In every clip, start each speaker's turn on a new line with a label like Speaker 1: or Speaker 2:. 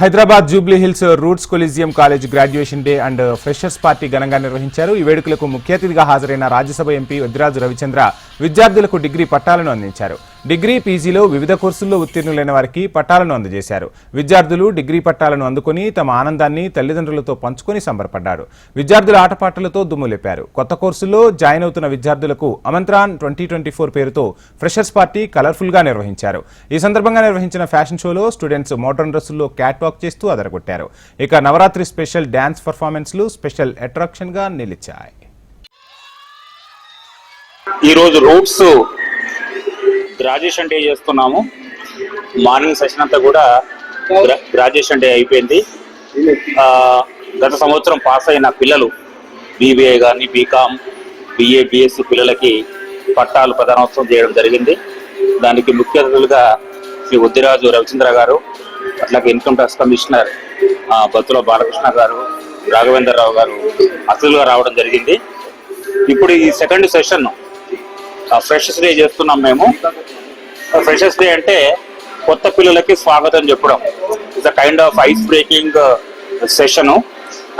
Speaker 1: Hyderabad Jubilee Hills Roots Collegium College graduation day and freshers party ఘనంగా నిర్వహించారు. ఈ వేడుకలకు ముఖ్య అతిథిగా హాజరైన రాజ్యసభ ఎంపీ వద్దిరాజు రవిచంద్ర విద్యార్థులకు డిగ్రీ పట్టాలను అందించారు. డిగ్రీ పీజీలో వివిధ కోర్సుల్లో ఉత్తీర్ణులైన వారికి పట్టాలను అందజేశారు. విద్యార్థులు డిగ్రీ పట్టాలను అందుకుని తమ ఆనందాన్ని తల్లిదండ్రులతో పంచుకొని సంబరపడ్డారు. విద్యార్థుల ఆటపాటలతో దుమ్ము లేపారు కొత్త కోర్సుల్లో జాయిన్ అవుతున్న విద్యార్థులకు అమంత్రాన్ ట్వంటీ ట్వంటీ ఫోర్ పేరుతో ఫ్రెషర్స్ పార్టీ కలర్ఫుల్గా నిర్వహించారు. ఈ సందర్భంగా నిర్వహించిన ఫ్యాషన్ షోలో స్టూడెంట్స్ మోడర్న్ డ్రెస్సుల్లో క్యాట్ వాక్ చేస్తూ అదరగొట్టారు. ఇక నవరాత్రి స్పెషల్ డ్యాన్స్ పర్ఫార్మెన్స్లు స్పెషల్ అట్రాక్షన్గా నిలిచాయి.
Speaker 2: ఈరోజు రూట్స్ గ్రాడ్యుయేషన్ డే చేస్తున్నాము. మార్నింగ్ సెషన్ అంతా కూడా గ్రా- గ్రాడ్యుయేషన్ డే అయిపోయింది. గత సంవత్సరం పాస్ అయిన పిల్లలు బీబీఏ కానీ బీకామ్ బిఏ బిఎస్సి పిల్లలకి పట్టాలు ప్రధానోత్సవం చేయడం జరిగింది. దానికి ముఖ్య అతిథులుగా శ్రీ ఉద్దిరాజు రవిచంద్ర గారు అట్లాగే ఇన్కమ్ ట్యాక్స్ కమిషనర్ ఆ, బత్తుల బాలకృష్ణ గారు రాఘవేంద్రరావు గారు అతిథులుగా రావడం జరిగింది. ఇప్పుడు ఈ సెకండ్ సెషన్ ఫ్రెషర్స్ డే చేస్తున్నాం మేము. ఫ్రెషర్స్ డే అంటే కొత్త పిల్లలకి స్వాగతం చెప్పడం. It's a kind of ice breaking session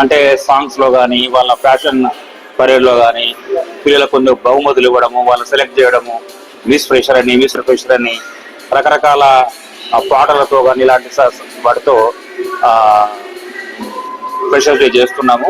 Speaker 2: అంటే సాంగ్స్లో కానీ వాళ్ళ ఫ్యాషన్ పరేడ్లో కానీ పిల్లలకు కొందరు బహుమతులు ఇవ్వడము వాళ్ళు సెలెక్ట్ చేయడము మిస్ ఫ్రెషర్ అని మిస్ ఫ్రెషర్ అని రకరకాల పాటలతో కానీ ఇలాంటి వాటితో ఫ్రెషర్స్ డే చేస్తున్నాము.